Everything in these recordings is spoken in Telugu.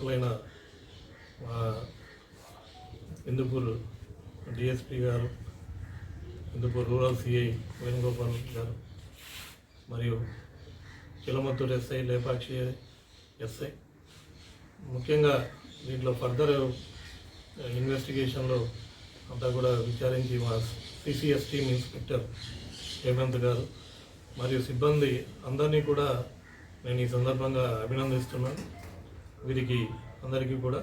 మా హిందూపూర్ డిఎస్పి గారు ఇందుపూర్ రూరల్ సిఐ వేణుగోపాల్ గారు మరియు చిలమత్తూరు ఎస్ఐ లేపాక్షి ఎస్ఐ ముఖ్యంగా దీంట్లో ఫర్దర్ ఇన్వెస్టిగేషన్లో అంతా కూడా విచారించి మా సిసిఎస్ టీమ్ ఇన్స్పెక్టర్ హేమంత్ గారు మరియు సిబ్బంది అందరినీ కూడా నేను ఈ సందర్భంగా అభినందిస్తున్నాను వీరికి అందరికీ కూడా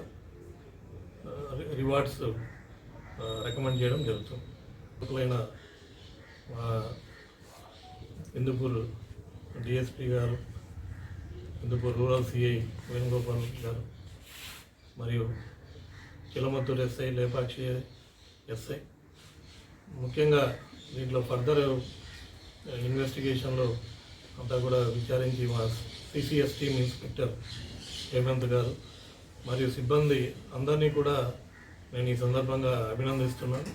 రివార్డ్స్ రికమెండ్ చేయడం జరుగుతుంది. ప్రముఖులైన ఇందుపూర్ డిఎస్పి గారు ఇందుపూర్ రూరల్ సిఐ వేణుగోపాల్ గారు మరియు చిలమత్తూరు ఎస్ఐ లేపాక్షి ఎస్ఐ. ముఖ్యంగా దీంట్లో ఫర్దర్ ఇన్వెస్టిగేషన్లో అంతా కూడా విచారించి మా సిసిఎస్ టీమ్ ఇన్స్పెక్టర్ హేమంత్ గారు మరియు సిబ్బంది అందరినీ కూడా నేను ఈ సందర్భంగా అభినందిస్తున్నాను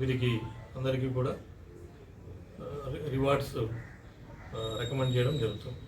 వీరికి అందరికీ కూడా రివార్డ్స్ రికమెండ్ చేయడం జరుగుతుంది.